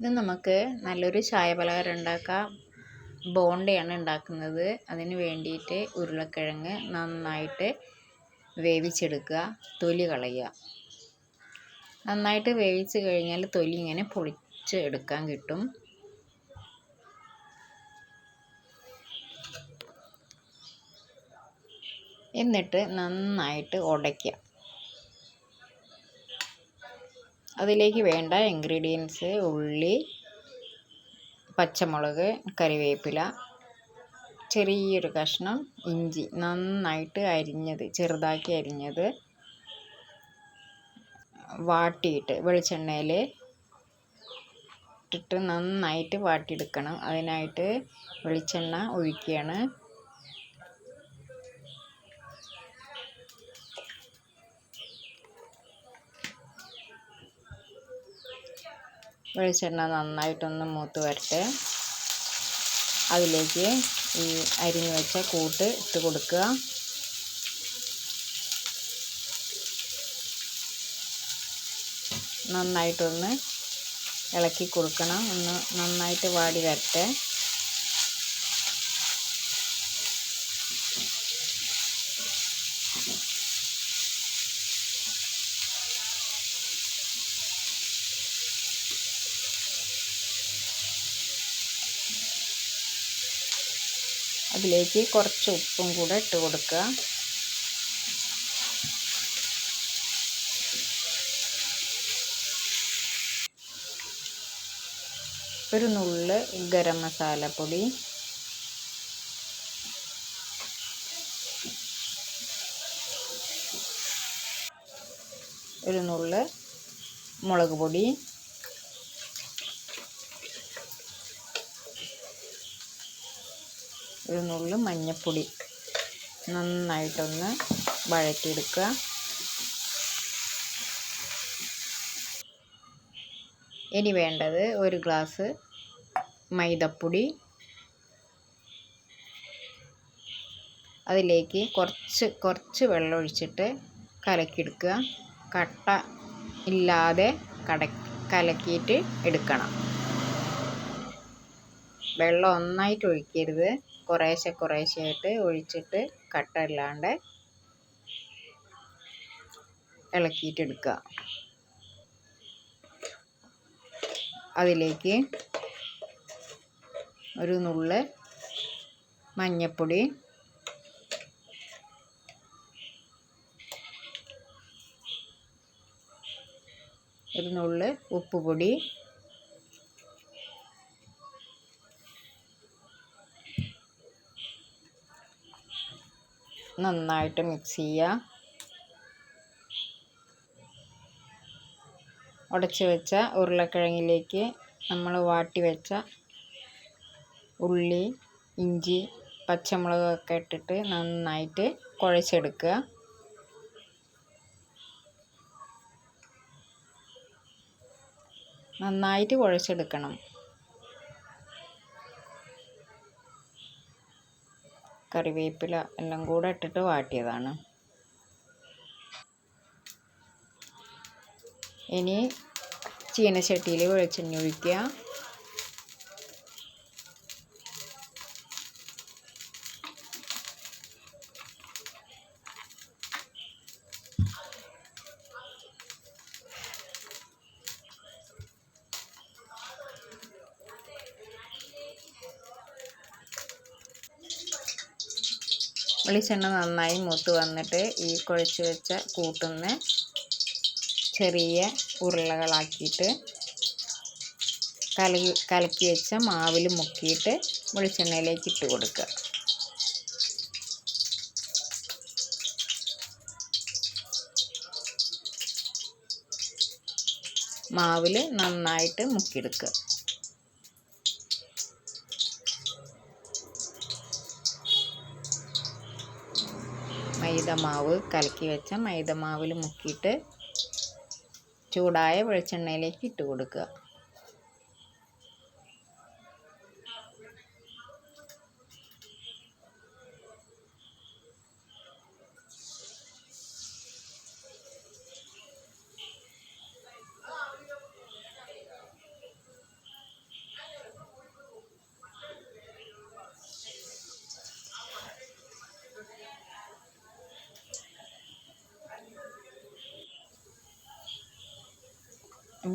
ഇത് നമുക്ക് നല്ലൊരു ചായ പലഹാരം ഉണ്ടാക്കാം. ബോണ്ടയാണ് ഉണ്ടാക്കുന്നത്. അതിന് വേണ്ടിയിട്ട് ഉരുളക്കിഴങ്ങ് നന്നായിട്ട് വേവിച്ചെടുക്കുക. തൊലി കളയുക. നന്നായിട്ട് വേവിച്ച് കഴിഞ്ഞാൽ തൊലി ഇങ്ങനെ പൊളിച്ച് എടുക്കാൻ കിട്ടും. എന്നിട്ട് നന്നായിട്ട് ഉടയ്ക്കുക. അതിലേക്ക് വേണ്ട ഇൻഗ്രീഡിയൻസ് ഉള്ളി പച്ചമുളക് കറിവേപ്പില ചെറിയൊരു കഷ്ണം ഇഞ്ചി നന്നായിട്ട് അരിഞ്ഞത് ചെറുതാക്കി അരിഞ്ഞത് വാട്ടിയിട്ട് വെളിച്ചെണ്ണയിൽ ഇട്ടിട്ട് നന്നായിട്ട് വാട്ടിയെടുക്കണം. അതിനായിട്ട് വെളിച്ചെണ്ണ ഒഴിക്കുകയാണ്. വെളിച്ചെണ്ണ നന്നായിട്ടൊന്ന് മൂത്ത് വരട്ടെ. അതിലേക്ക് ഈ അരിഞ്ഞു വെച്ച കൂട്ട് ഇട്ട് കൊടുക്കുക. നന്നായിട്ടൊന്ന് ഇളക്കി കൊടുക്കണം. ഒന്ന് നന്നായിട്ട് വാടി വരട്ടെ. അതിലേക്ക് കുറച്ച് ഉപ്പും കൂടെ ഇട്ട് കൊടുക്കുക. ഒരു നുള്ള് ഗരം മസാലപ്പൊടി ഒരു നുള്ള് മുളക് പൊടി. ഒരു നുള്ള് മഞ്ഞൾപ്പൊടി നന്നായിട്ടൊന്ന് വഴറ്റിയെടുക്കുക. ഇനി വേണ്ടത് ഒരു ഗ്ലാസ് മൈദപ്പൊടി. അതിലേക്ക് കുറച്ച് കുറച്ച് വെള്ളം ഒഴിച്ചിട്ട് കലക്കിയെടുക്കുക. കട്ട ഇല്ലാതെ കട കലക്കിയിട്ട് എടുക്കണം. വെള്ളം ഒന്നായിട്ട് ഒഴിക്കരുത്. കുറേശ്ശെ കുറേശ്ശെയായിട്ട് ഒഴിച്ചിട്ട് കട്ട ഇല്ലാണ്ട് ഇളക്കിയിട്ടെടുക്കുക. അതിലേക്ക് ഒരു നുള്ള് മഞ്ഞൾപ്പൊടി ഒരു നുള്ള് ഉപ്പുപൊടി നന്നായിട്ട് മിക്സ് ചെയ്യുക. ഉടച്ച് വെച്ച ഉരുളക്കിഴങ്ങിലേക്ക് നമ്മൾ വാട്ടി വെച്ച ഉള്ളി ഇഞ്ചി പച്ചമുളകൊക്കെ ഇട്ടിട്ട് നന്നായിട്ട് കുഴച്ചെടുക്കുക. നന്നായിട്ട് കുഴച്ചെടുക്കണം. കറിവേപ്പില എല്ലാം കൂടെ ഇട്ടിട്ട് വാട്ടിയതാണ്. ഇനി ചീനച്ചട്ടിയിൽ വെളിച്ചെണ്ണ ഒഴിക്കുക. വെളിച്ചെണ്ണ നന്നായി മൂത്ത് വന്നിട്ട് ഈ കുഴച്ച് വെച്ച കൂട്ടുന്ന ചെറിയ ഉരുളകളാക്കിയിട്ട് കലക്കി കലക്കി വെച്ച മാവിൽ മുക്കിയിട്ട് വെളിച്ചെണ്ണയിലേക്ക് ഇട്ട് കൊടുക്കുക. മാവിൽ നന്നായിട്ട് മുക്കിയെടുക്കുക. മൈദമാവ് കലക്കി വെച്ച മൈദമാവിൽ മുക്കിയിട്ട് ചൂടായ വെളിച്ചെണ്ണയിലേക്ക് ഇട്ട് കൊടുക്കുക.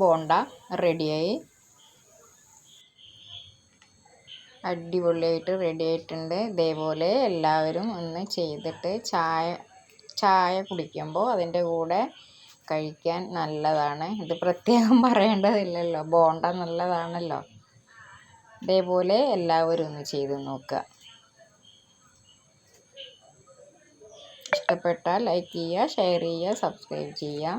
ബോണ്ട റെഡിയായി. അടിപൊളിയായിട്ട് റെഡി ആയിട്ടുണ്ട് ഇതേപോലെ എല്ലാവരും ഒന്ന് ചെയ്തിട്ട് ചായ ചായ കുടിക്കുമ്പോൾ അതിന്റെ കൂടെ കഴിക്കാൻ നല്ലതാണ്. ഇത് പ്രത്യേകം പറയേണ്ടതില്ലല്ലോ. ബോണ്ട നല്ലതാണല്ലോ. ഇതേപോലെ എല്ലാവരും ഒന്ന് ചെയ്ത് നോക്കുക. ഇഷ്ടപ്പെട്ടാൽ ലൈക്ക് ചെയ്യുക ഷെയർ ചെയ്യുക സബ്സ്ക്രൈബ് ചെയ്യുക.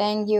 താങ്ക്